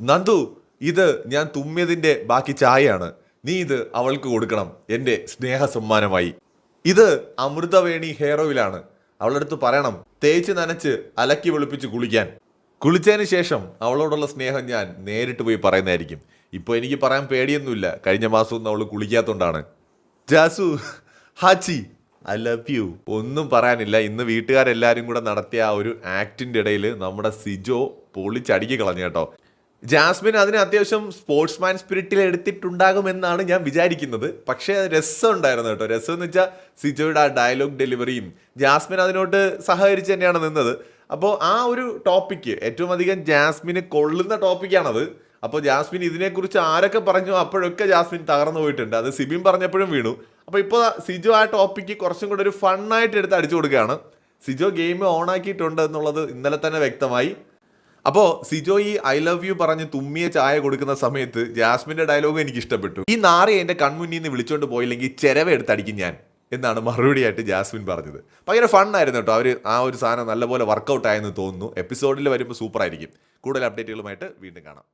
നന്ദു ഇത് ഞാൻ തുമ്മിയതിന്റെ ബാക്കി ചായയാണ്. നീ ഇത് അവൾക്ക് കൊടുക്കണം. എന്റെ സ്നേഹ സമ്മാനമായി ഇത് അമൃതവേണി ഹെയർ ഓയിലാണ് അവളുടെ അടുത്ത് പറയണം തേച്ച് നനച്ച് അലക്കി വെളുപ്പിച്ച് കുളിക്കാൻ. കുളിച്ചതിന് ശേഷം അവളോടുള്ള സ്നേഹം ഞാൻ നേരിട്ട് പോയി പറയുന്നതായിരിക്കും. ഇപ്പോൾ എനിക്ക് പറയാൻ പേടിയൊന്നുമില്ല. കഴിഞ്ഞ മാസമൊന്നും അവൾ കുളിക്കാത്തതുകൊണ്ടാണ് ജാസു ഹാച്ചി ഐ ലവ് യു ഒന്നും പറയാനില്ല. ഇന്ന് വീട്ടുകാരെല്ലാരും കൂടെ നടത്തിയ ആ ഒരു ആക്ടിന്റെ ഇടയിൽ നമ്മുടെ സിജോ പൊളിച്ചടിക്കി കളഞ്ഞു കേട്ടോ. ജാസ്മിൻ അതിന് അത്യാവശ്യം സ്പോർട്സ്മാൻ സ്പിരിറ്റിൽ എടുത്തിട്ടുണ്ടാകുമെന്നാണ് ഞാൻ വിചാരിക്കുന്നത്. പക്ഷേ രസം ഉണ്ടായിരുന്നു കേട്ടോ. രസം എന്ന് വെച്ചാൽ സിജോയുടെ ആ ഡയലോഗ് ഡെലിവറിയും ജാസ്മിൻ അതിനോട്ട് സഹകരിച്ച് തന്നെയാണ് നിന്നത്. അപ്പോൾ ആ ഒരു ടോപ്പിക്ക് ഏറ്റവും അധികം ജാസ്മിന് കൊള്ളുന്ന ടോപ്പിക്കാണത്. അപ്പോൾ ജാസ്മിൻ ഇതിനെക്കുറിച്ച് ആരൊക്കെ പറഞ്ഞു അപ്പോഴൊക്കെ ജാസ്മിൻ തകർന്നു പോയിട്ടുണ്ട്. അത് സിബിൻ പറഞ്ഞപ്പോഴും വീണു. അപ്പോൾ ഇപ്പോൾ സിജോ ആ ടോപ്പിക്ക് കുറച്ചും കൂടെ ഒരു ഫണ്ണായിട്ട് എടുത്ത് അടിച്ചു കൊടുക്കുകയാണ്. സിജോ ഗെയിം ഓൺ ആക്കിയിട്ടുണ്ട് എന്നുള്ളത് ഇന്നലെ തന്നെ വ്യക്തമായി. അപ്പോൾ സിജോ ഈ ഐ ലവ് യു പറഞ്ഞ് തുമ്മിയ ചായ കൊടുക്കുന്ന സമയത്ത് ജാസ്മിന്റെ ഡയലോഗ് എനിക്ക് ഇഷ്ടപ്പെട്ടു ഈ നാറി എന്റെ കൺമുന്നിൽ നിന്ന് വിളിച്ചോണ്ട് പോയില്ലെങ്കിൽ ചെരവ എടുത്തടിക്കും ഞാൻ എന്നാണ് മറുപടി ആയിട്ട് ജാസ്മിൻ പറഞ്ഞത്. ഭയങ്കര ഫണ്ണായിരുന്നു കേട്ടോ. അവർ ആ ഒരു സാധനം നല്ലപോലെ വർക്കൗട്ട് ആയെന്ന് തോന്നുന്നു. എപ്പിസോഡിൽ വരുമ്പോൾ സൂപ്പർ ആയിരിക്കും. കൂടുതൽ അപ്ഡേറ്റുകളുമായിട്ട് വീണ്ടും കാണാം.